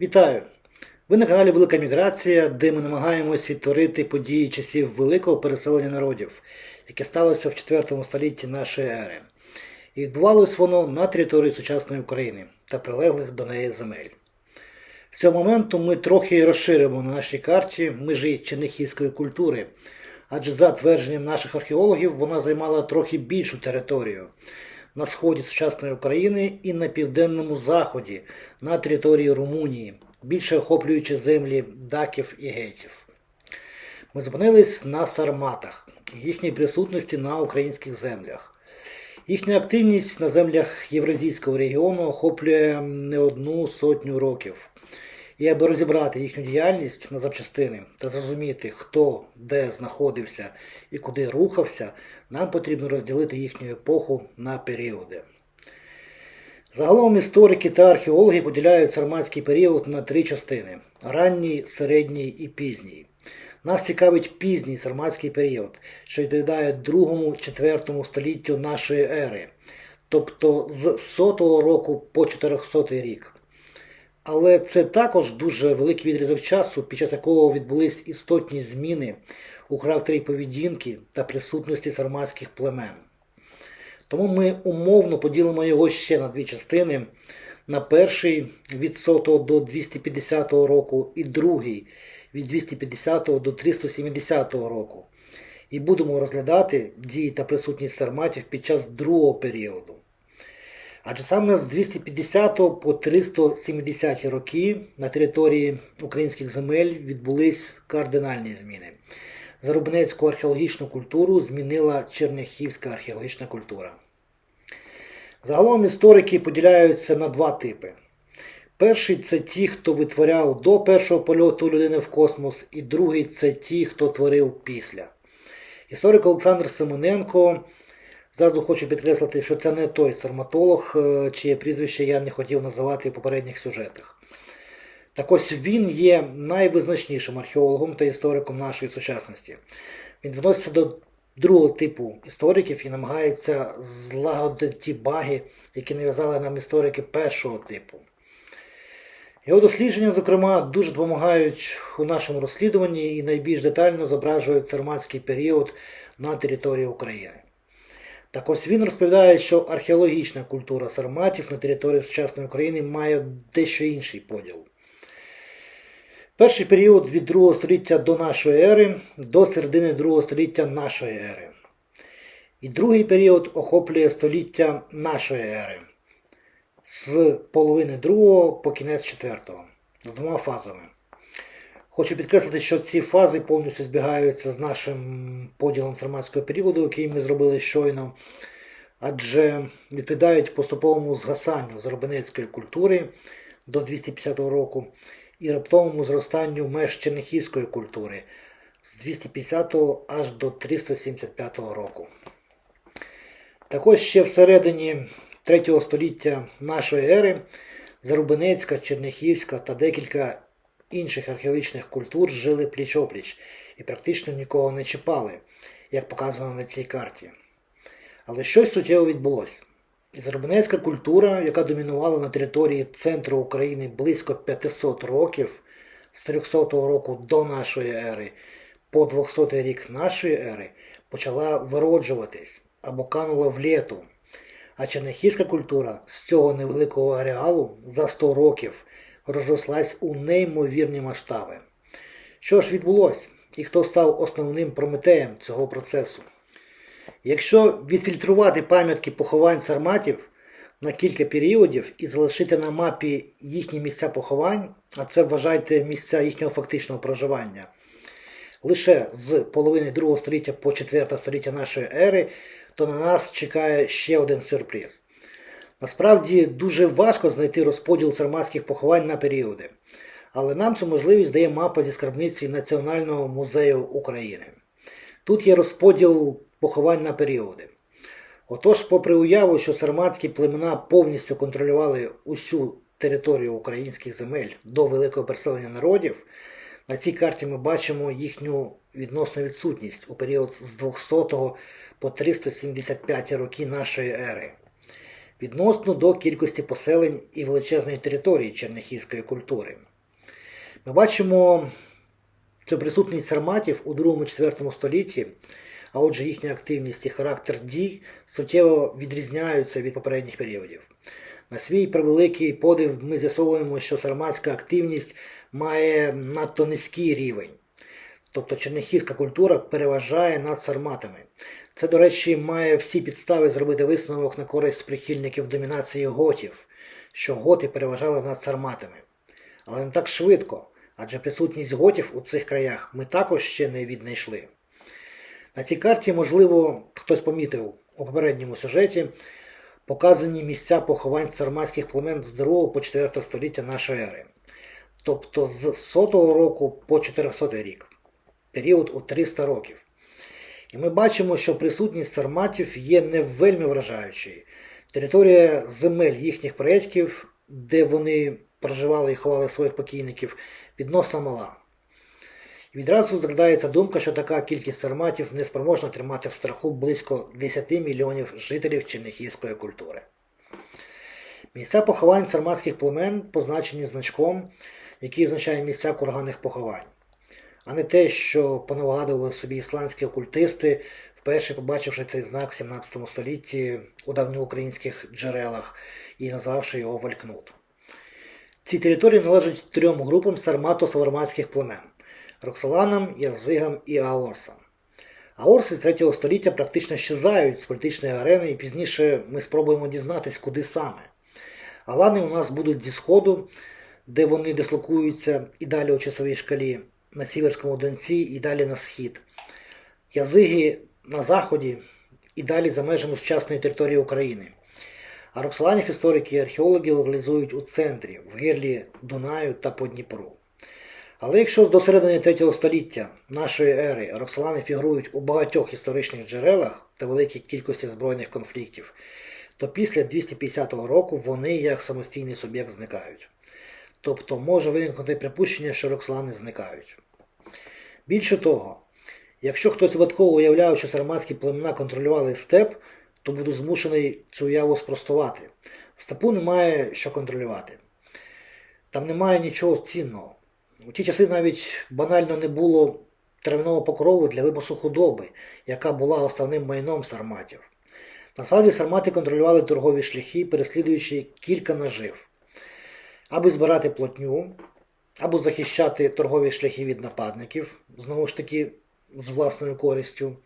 Вітаю! Ви на каналі Велика Міграція, де ми намагаємось відтворити події часів великого переселення народів, яке сталося в 4 столітті нашої ери. І відбувалось воно на території сучасної України та прилеглих до неї земель. З цього моменту ми трохи розширимо на нашій карті межі чернихівської культури, адже за твердженням наших археологів вона займала трохи більшу територію на сході сучасної України і на південному заході на території Румунії, більше охоплюючи землі даків і гетів. Ми зупинились на сарматах, їхній присутності на українських землях. Їхня активність на землях Євразійського регіону охоплює не одну сотню років. І аби розібрати їхню діяльність на запчастини та зрозуміти, хто де знаходився і куди рухався, нам потрібно розділити їхню епоху на періоди. Загалом історики та археологи поділяють сарматський період на три частини: ранній, середній і пізній. Нас цікавить пізній сарматський період, що відповідає 2-4 століттю нашої ери, тобто з 100 року по 400 рік. Але це також дуже великий відрізок часу, під час якого відбулись істотні зміни у характері поведінки та присутності сарматських племен. Тому ми умовно поділимо його ще на дві частини: на перший від 100 до 250 року і другий від 250 до 370 року. І будемо розглядати дії та присутність сарматів під час другого періоду. Адже саме з 250 по 370 роки на території українських земель відбулись кардинальні зміни. Зарубнецьку археологічну культуру змінила Черняхівська археологічна культура. Загалом історики поділяються на два типи. Перший це ті, хто витворяв до першого польоту людини в космос, і другий це ті, хто творив після. Історик Олександр Семененко зразу хочу підкреслити, що це не той сарматолог, е, чиє прізвище я не хотів називати в попередніх сюжетах. Так ось він є найвизначнішим археологом та істориком нашої сучасності. Він відноситься до другого типу істориків і намагається злагодити ті баги, які нав'язали нам історики першого типу. Його дослідження, зокрема, дуже допомагають у нашому розслідуванні і найбільш детально зображують сарматський період на території України. Так ось він розповідає, що археологічна культура сарматів на території сучасної України має дещо інший поділ. Перший період від 2 століття до нашої ери до середини 2 століття нашої ери. І другий період охоплює століття нашої ери з половини другого по кінець четвертого, з двома фазами. Хочу підкреслити, що ці фази повністю збігаються з нашим поділом сарматського періоду, який ми зробили щойно, адже відповідають поступовому згасанню заробенецької культури до 250 року і раптовому зростанню меж чернихівської культури з 250 аж до 375 року. Також ще всередині 3 століття нашої ери Зарубинецька, Черняхівська та декілька інших археологічних культур жили пліч-опліч і практично нікого не чіпали, як показано на цій карті. Але щось суттєво відбулося. Зарубинецька культура, яка домінувала на території центру України близько 500 років, з 300 року до нашої ери по 200 рік нашої ери, почала вироджуватись або канула в літу. А чернихівська культура з цього невеликого ареалу за 100 років розрослась у неймовірні масштаби. Що ж відбулося? І хто став основним прометеєм цього процесу? Якщо відфільтрувати пам'ятки поховань сарматів на кілька періодів і залишити на мапі їхні місця поховань, а це вважайте місця їхнього фактичного проживання, лише з половини 2 століття по 4 століття нашої ери, то на нас чекає ще один сюрприз. Насправді дуже важко знайти розподіл сарматських поховань на періоди, але нам цю можливість дає мапа зі скарбниці Національного музею України. Тут є розподіл поховань на періоди. Отож, попри уяву, що сарматські племена повністю контролювали усю територію українських земель до великого переселення народів, на цій карті ми бачимо їхню відносну відсутність у період з 200 по 375 роки нашої ери. Відносно до кількості поселень і величезної території чернихівської культури. Ми бачимо цю присутність сарматів у 2-4 столітті, а отже їхня активність і характер дій суттєво відрізняються від попередніх періодів. На свій превеликий подив ми з'ясовуємо, що сарматська активність має надто низький рівень. Тобто черняхівська культура переважає над сарматами. Це, до речі, має всі підстави зробити висновок на користь прихильників домінації готів, що готи переважали над сарматами. Але не так швидко, адже присутність готів у цих краях ми також ще не віднайшли. На цій карті, можливо, хтось помітив у попередньому сюжеті, показані місця поховань сарматських племен з 2 по 4 століття нашої ери, тобто з 100 року по 400 рік, період у 300 років. І ми бачимо, що присутність сарматів є не вельми вражаючою. Територія земель їхніх предків, де вони проживали і ховали своїх покійників, відносно мала. І відразу згадається думка, що така кількість сарматів не спроможна тримати в страху близько 10 мільйонів жителів чернихівської культури. Місця поховань сарматських племен позначені значком, який означає місця курганних поховань, а не те, що понавгадували собі ісландські окультисти, вперше побачивши цей знак в 17 столітті у давньоукраїнських джерелах і назвавши його Валькнут. Ці території належать трьом групам сармато-саварматських племен Роксоланам, Язигам і Аорсам. Аорси з 3 століття практично щезають з політичної арени, і пізніше ми спробуємо дізнатись, куди саме. Алани у нас будуть зі Сходу, де вони дислокуються і далі у часовій шкалі, на Сіверському Донці і далі на схід. Язиги на заході і далі за межами сучасної території України. А Роксоланів історики і археологи локалізують у центрі, в гирлі Дунаю та по Дніпру. Але якщо до середини 3 століття нашої ери Роксолани фігурують у багатьох історичних джерелах та великій кількості збройних конфліктів, то після 250 року вони як самостійний суб'єкт зникають. Тобто може виникнути припущення, що Роксолани зникають. Більше того, якщо хтось випадково уявляв, що сарматські племена контролювали степ, то буду змушений цю уяву спростувати. В степу немає що контролювати. Там немає нічого цінного. У ті часи навіть банально не було трав'яного покрову для випасу худоби, яка була основним майном сарматів. Насправді сармати контролювали торгові шляхи, переслідуючи кілька нажив, аби збирати плотню, або захищати торгові шляхи від нападників, знову ж таки, з власною користю,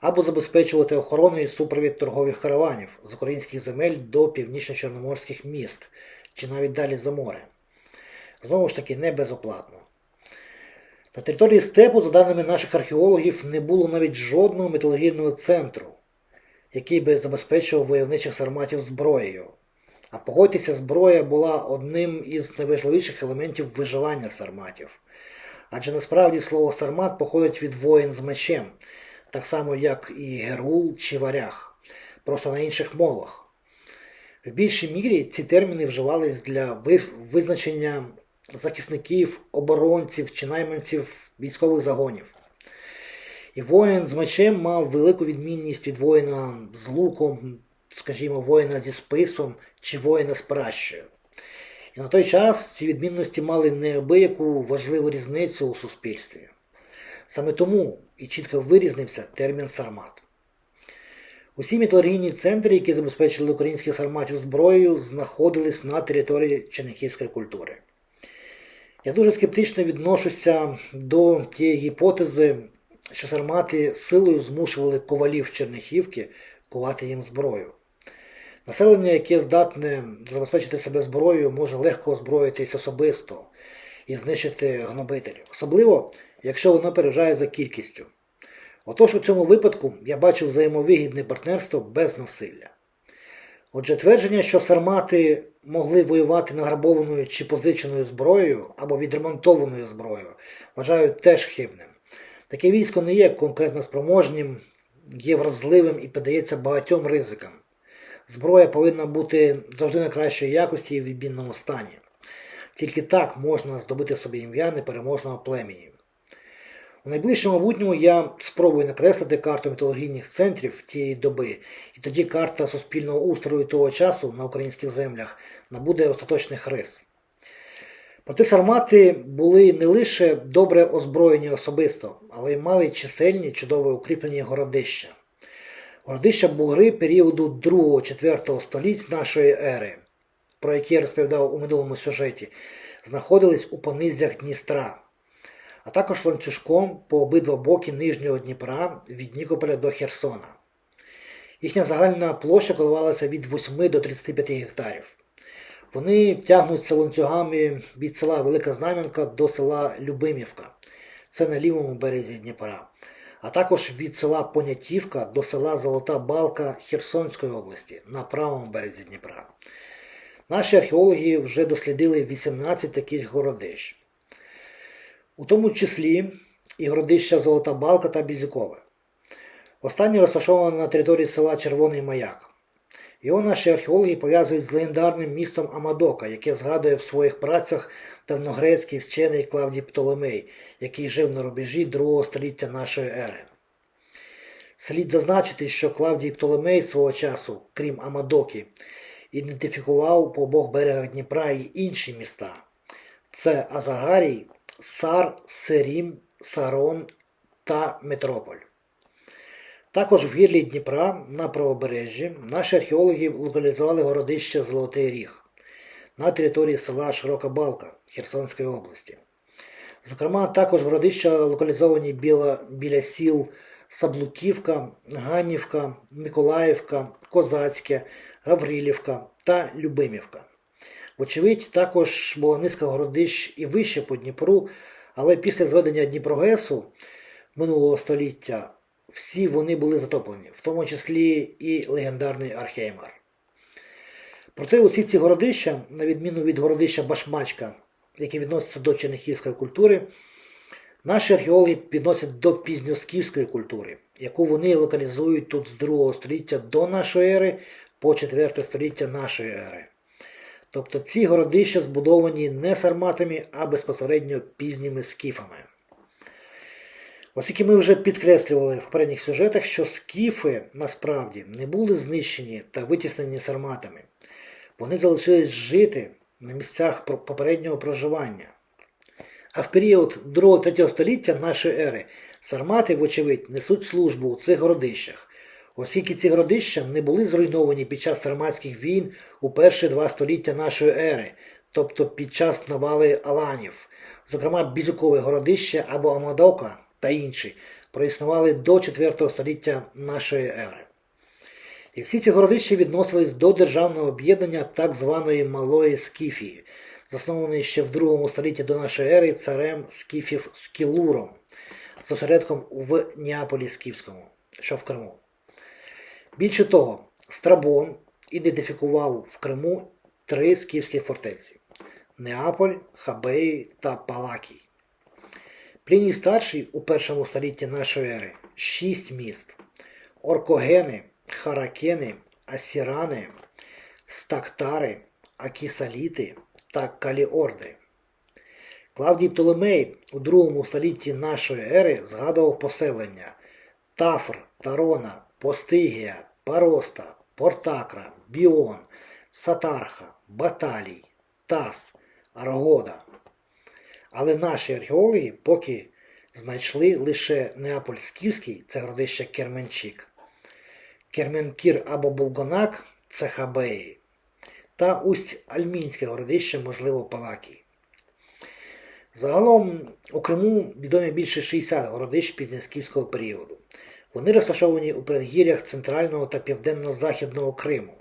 або забезпечувати охорону і супровід торгових караванів з українських земель до північно-чорноморських міст чи навіть далі за море. Знову ж таки, не безоплатно. На території степу, за даними наших археологів, не було навіть жодного металургійного центру, який би забезпечував войовничих сарматів зброєю. А погодьтеся, зброя була одним із найважливіших елементів виживання сарматів. Адже насправді слово сармат походить від воїн з мечем, так само як і герул чи варяг, просто на інших мовах. В більшій мірі ці терміни вживались для визначення захисників, оборонців чи найманців військових загонів. І воїн з мечем мав велику відмінність від воїна з луком, скажімо, воїна зі списом чи воїна з пращею. І на той час ці відмінності мали неабияку важливу різницю у суспільстві. Саме тому і чітко вирізнився термін сармат. Усі металургійні центри, які забезпечили українських сарматів зброєю, знаходились на території чернихівської культури. Я дуже скептично відношуся до тієї гіпотези, що сармати силою змушували ковалів Чернихівки кувати їм зброю. Населення, яке здатне забезпечити себе зброєю, може легко озброїтись особисто і знищити гнобителів, особливо, якщо воно переважає за кількістю. Отож у цьому випадку я бачу взаємовигідне партнерство без насилля. Отже, твердження, що сармати могли воювати награбованою чи позиченою зброєю або відремонтованою зброєю, вважаю теж хибним. Таке військо не є конкретно спроможнім, є вразливим і піддається багатьом ризикам. Зброя повинна бути завжди на кращої якості і в відмінному стані. Тільки так можна здобути собі ім'я непереможного племені. У найближчому майбутньому я спробую накреслити карту мітологічних центрів тієї доби, і тоді карта суспільного устрою того часу на українських землях набуде остаточних рис. Проте сармати були не лише добре озброєні особисто, але й мали чисельні чудово укріплені городища. Городища бугри періоду 2-4 століть нашої ери, про які я розповідав у минулому сюжеті, знаходились у понизях Дністра, а також ланцюжком по обидва боки Нижнього Дніпра від Нікополя до Херсона. Їхня загальна площа коливалася від 8 до 35 гектарів. Вони тягнуться ланцюгами від села Велика Знам'янка до села Любимівка. Це на лівому березі Дніпра, а також від села Понятівка до села Золота Балка Херсонської області на правому березі Дніпра. Наші археологи вже дослідили 18 таких городищ, у тому числі і городища Золота Балка та Бізюкове. Останнє розташоване на території села Червоний Маяк. Його наші археологи пов'язують з легендарним містом Амадока, яке згадує в своїх працях давногрецький вчений Клавдій Птолемей, який жив на рубежі другого століття нашої ери. Слід зазначити, що Клавдій Птолемей свого часу, крім Амадоки, ідентифікував по обох берегах Дніпра і інші міста. Це Азагарій, Сар, Серім, Сарон та Метрополь. Також в гірлі Дніпра на правобережжі наші археологи локалізували городище Золотий Ріг на території села Широка Балка Херсонської області. Зокрема, також городища локалізовані біля, біля сіл Саблуківка, Ганівка, Миколаївка, Козацьке, Гаврилівка та Любимівка. Вочевидь, також була низка городищ і вище по Дніпру, але після зведення Дніпрогесу минулого століття всі вони були затоплені, в тому числі і легендарний Археймар. Проте усі ці городища, на відміну від городища Башмачка, яке відноситься до чернихівської культури, наші археологи відносять до пізньоскіфської культури, яку вони локалізують тут з 2 століття до нашої ери по 4 століття нашої ери. Тобто ці городища збудовані не сарматами, а безпосередньо пізніми скіфами. Оскільки ми вже підкреслювали в попередніх сюжетах, що скіфи насправді не були знищені та витіснені сарматами, вони залишились жити на місцях попереднього проживання. А в період 2-3 століття нашої ери сармати, вочевидь, несуть службу у цих городищах, оскільки ці городища не були зруйновані під час сарматських війн у перші два століття нашої ери, тобто під час навали Аланів, зокрема Бізюкове городище або Амадока та інші, проіснували до 4 століття нашої ери. І всі ці городища відносились до державного об'єднання так званої Малої Скіфії, заснованої ще в 2 столітті до нашої ери царем Скіфів Скілуром, з осередком в Неаполі Скіфському, що в Криму. Більше того, Страбон ідентифікував в Криму три скіфські фортеці Неаполь, Хабеї та Палакій. Пліній старший у першому столітті нашої ери шість міст: Оркогени, Харакени, Асірани, Стактари, Акісаліти та Каліорди. Клавдій Птолемей у другому столітті нашої ери згадував поселення Тафр, Тарона, Постигія, Пароста, Портакра, Біон, Сатарха, Баталій, Тас, Аргода. Але наші археологи поки знайшли лише Неапольськівський це городище Керменчик, Керменкір або Булгонак це Хабеї, та усть Альмінське городище, можливо, Палакій. Загалом у Криму відомі більше 60 городищ пізньоскіфського періоду. Вони розташовані у передгір'ях центрального та південно-західного Криму.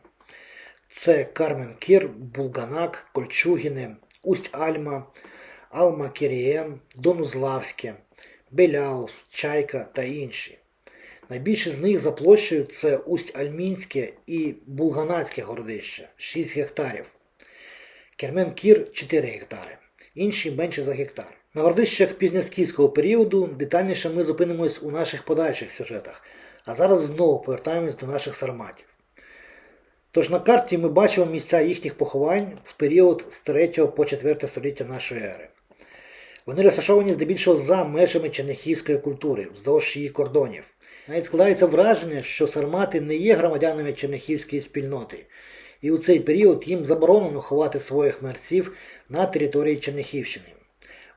Це Кармен-Кір, Булганак, Кольчугіне, Усть-Альма, Алма-Кірієн, Донузлавське, Беляус, Чайка та інші. Найбільше з них за площею це Усть-Альмінське і Булганацьке городище 6 гектарів. Кермен-Кір 4 гектари, інші менше за гектар. На городищах пізньоскіфського періоду детальніше ми зупинимось у наших подальших сюжетах, а зараз знову повертаємось до наших сарматів. Тож на карті ми бачимо місця їхніх поховань в період з 3 по 4 століття нашої ери. Вони розташовані здебільшого за межами черняхівської культури, вздовж її кордонів. Навіть складається враження, що сармати не є громадянами черняхівської спільноти, і у цей період їм заборонено ховати своїх мерців на території Черняхівщини.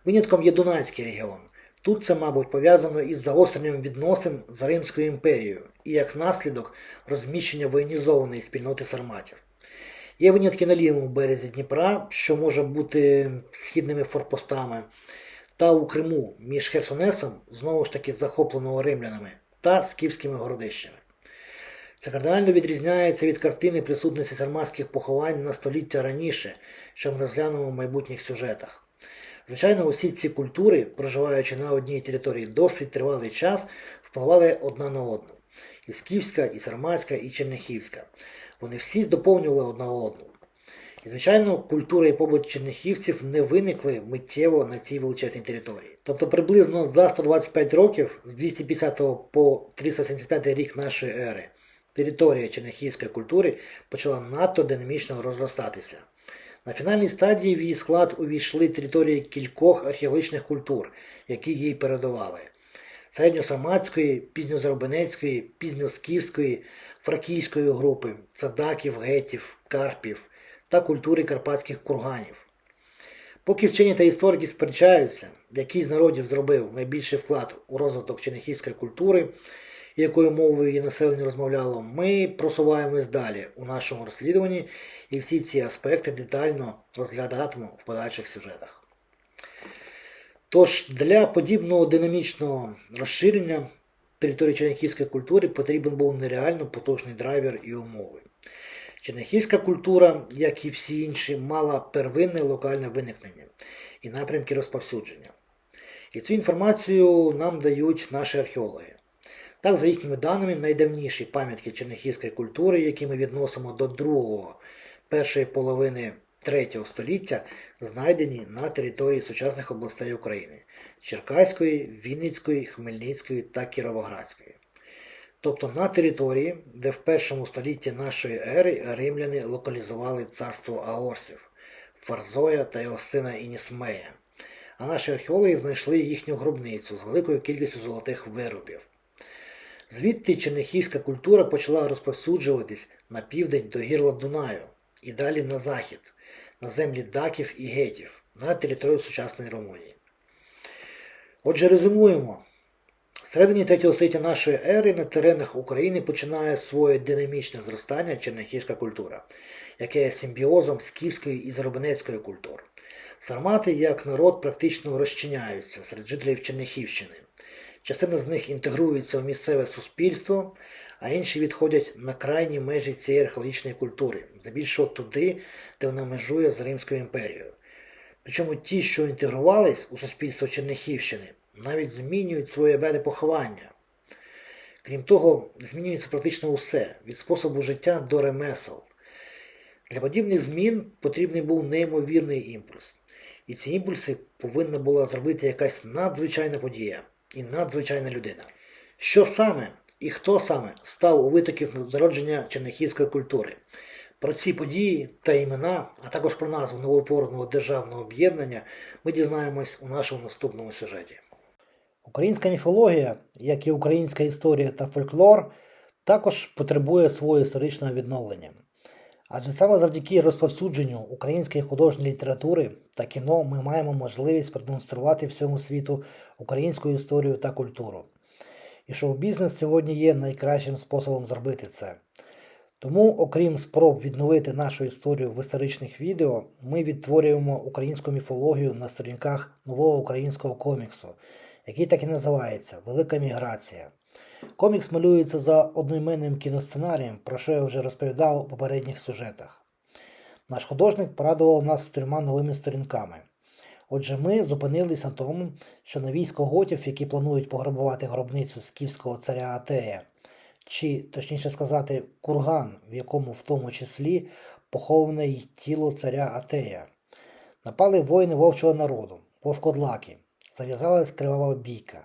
Винятком є Дунайський регіон. Тут це, мабуть, пов'язано із загостренням відносин з Римською імперією і як наслідок розміщення воєнізованої спільноти сарматів. Є винятки на лівому березі Дніпра, що може бути східними форпостами, та у Криму між Херсонесом, знову ж таки захопленого римлянами, та скіфськими городищами. Це кардинально відрізняється від картини присутності сарматських поховань на століття раніше, що ми розглянемо в майбутніх сюжетах. Звичайно, усі ці культури, проживаючи на одній території досить тривалий час, впливали одна на одну. І скіфська, і сарматська, і черняхівська. Вони всі доповнювали одна одну. І, звичайно, культура і побут черняхівців не виникли миттєво на цій величезній території. Тобто приблизно за 125 років, з 250 по 375 рік нашої ери, територія черняхівської культури почала надто динамічно розростатися. На фінальній стадії в її склад увійшли території кількох археологічних культур, які їй передавали: середньосаматської, пізньозаробенецької, пізньоскіфської, фракійської групи, цадаків, гетів, карпів та культури карпатських курганів. Поки вчені та історики сперечаються, який з народів зробив найбільший вклад у розвиток черняхівської культури, якою мовою її населення розмовляло, ми просуваємось далі у нашому розслідуванні і всі ці аспекти детально розглядатимемо в подальших сюжетах. Тож для подібного динамічного розширення території черняхівської культури потрібен був нереально потужний драйвер і умови. Черняхівська культура, як і всі інші, мала первинне локальне виникнення і напрямки розповсюдження. І цю інформацію нам дають наші археологи. Так, за їхніми даними, найдавніші пам'ятки черняхівської культури, які ми відносимо до другого, першої половини третього століття, знайдені на території сучасних областей України Черкаської, Вінницької, Хмельницької та Кіровоградської. Тобто на території, де в першому столітті нашої ери римляни локалізували царство Аорсів, Фарзоя та його сина Інісмея. А наші археологи знайшли їхню гробницю з великою кількістю золотих виробів. Звідти черняхівська культура почала розповсюджуватись на південь до гірла Дунаю і далі на захід, на землі даків і гетів, на територію сучасної Румунії. Отже, резюмуємо. В середині 3 століття нашої ери на теренах України починає своє динамічне зростання черняхівська культура, яке є симбіозом скіфської і заробенецької культур. Сармати як народ практично розчиняються серед жителів Черняхівщини. Частина з них інтегрується у місцеве суспільство, а інші відходять на крайні межі цієї археологічної культури, здебільшого туди, де вона межує з Римською імперією. Причому ті, що інтегрувались у суспільство Черняхівщини, навіть змінюють свої обряди поховання. Крім того, змінюється практично усе від способу життя до ремесел. Для подібних змін потрібний був неймовірний імпульс. І ці імпульси повинна була зробити якась надзвичайна подія і надзвичайна людина. Що саме і хто саме став у витоків зародження черняхівської культури? Про ці події та імена, а також про назву новоутвореного державного об'єднання ми дізнаємось у нашому наступному сюжеті. Українська міфологія, як і українська історія та фольклор, також потребує свого історичного відновлення. Адже саме завдяки розповсюдженню української художньої літератури та кіно ми маємо можливість продемонструвати всьому світу українську історію та культуру. І шоу-бізнес сьогодні є найкращим способом зробити це. Тому, окрім спроб відновити нашу історію в історичних відео, ми відтворюємо українську міфологію на сторінках нового українського коміксу, який так і називається Велика міграція. Комікс малюється за одноіменним кіносценарієм, про що я вже розповідав у попередніх сюжетах. Наш художник порадував нас з трьома новими сторінками. Отже, ми зупинились на тому, що на військо готів, які планують пограбувати гробницю скіфського царя Атея, чи, точніше сказати, курган, в якому в тому числі поховане й тіло царя Атея. Напали воїни вовчого народу, вовкодлаки. Зав'язалась кривава бійка.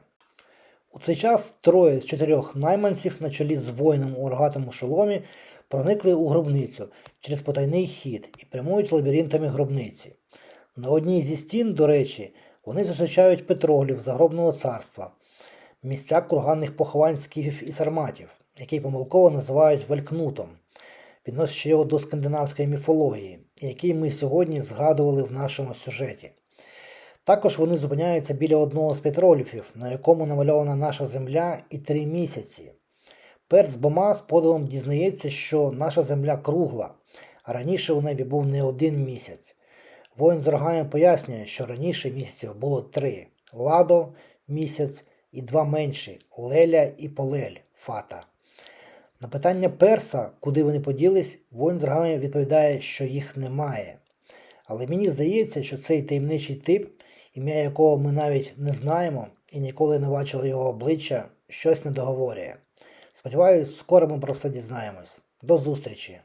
У цей час троє з чотирьох найманців на чолі з воїном у рогатому шоломі проникли у гробницю через потайний хід і прямують лабіринтами гробниці. На одній зі стін, до речі, Вони зустрічають петроглів загробного царства, місця курганних поховань скіфів і сарматів, які помилково називають Велькнутом, відносячи його до скандинавської міфології, який ми сьогодні згадували в нашому сюжеті. Також вони зупиняються біля одного з петроліфів, на якому намальована наша земля і три місяці. Перт з Бома з подивом дізнається, що наша земля кругла, а раніше у небі був не один місяць. Воїн з рогаєм пояснює, що раніше місяців було три ладо місяць і два менші Леля і Полель фата. На питання перса, куди вони поділись, воїн з рогаєм відповідає, що їх немає. Але мені здається, що цей таємничий тип, ім'я якого ми навіть не знаємо і ніколи не бачили його обличчя, щось не договорює. Сподіваюсь, скоро ми про все дізнаємось. До зустрічі!